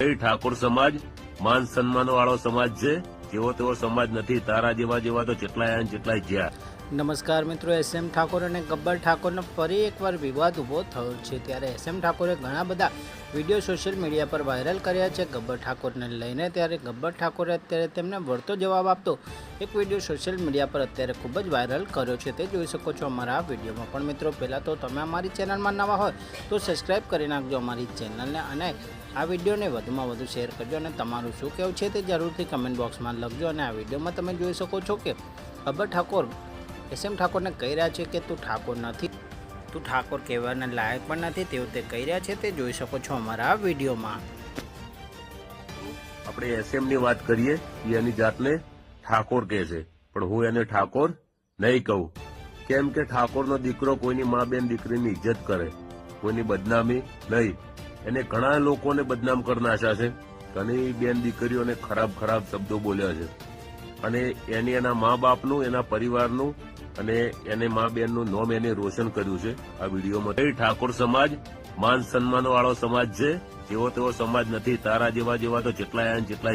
એ ઠાકોર સમાજ માન સન્માન વાળો સમાજ છે. જેવો તેવો સમાજ નથી. તારા જેવા જેવા તો ને જેટલાય જ્યાં. નમસ્કાર મિત્રો, એસ એમ ઠાકોર અને ગબ્બર ઠાકોરનો ફરી એકવાર વિવાદ ઊભો થયો છે. ત્યારે એસ એમ ઠાકોરે ઘણા બધા વીડિયો સોશિયલ મીડિયા પર વાયરલ કર્યા છે. ગબ્બર ઠાકોરને લઈને ત્યારે ગબ્બર ઠાકોરે અત્યારે તેમને વળતો જવાબ આપતો એક વીડિયો સોશિયલ મીડિયા પર અત્યારે ખૂબ જ વાયરલ કર્યો છે. તે જોઈ શકો છો અમારા આ વિડીયોમાં. પણ મિત્રો, પહેલાં તો તમે અમારી ચેનલમાં નવા હોય તો સબસ્ક્રાઈબ કરી નાખજો અમારી ચેનલને અને આ વિડીયોને વધુમાં વધુ શેર કરજો અને તમારું શું કહેવું છે તે જરૂરથી કમેન્ટ બોક્સમાં લખજો અને આ વિડીયોમાં તમે જોઈ શકો છો કે ગબ્બર ઠાકોર એસ એમ ઠાકોરને કહી રહ્યા છે કે તું ઠાકોર નથી. તું ઠાકોર કહેવાના લાયક પણ નથી તેવું તે કહી રહ્યા છે, તે જોઈ શકો છો અમારા વિડીયોમાં. આપણે એસએમની વાત કરીએ, એની જાતને ઠાકોર કહે છે. પણ હું એને ઠાકોર નહીં કહું. કેમ કે ઠાકોરનો દીકરો કોઈની મા બેન દીકરીની ઇજ્જત કરે, કોઈની બદનામી નહીં. એને ઘણા લોકોને બદનામ કરી નાખ્યા છે. ઘણી બેન દીકરીઓને ખરાબ ખરાબ શબ્દો બોલ્યા છે. અને એની એના મા બાપનું એના પરિવારનું અને એને મા બેનનું નોમ એને રોશન કર્યું છે આ વિડીયોમાં. એ ઠાકોર સમાજ, માન સન્માન વાળો સમાજ છે. જેવો તેવો સમાજ નથી. તારા જેવા જેવા તો જેટલા જેટલા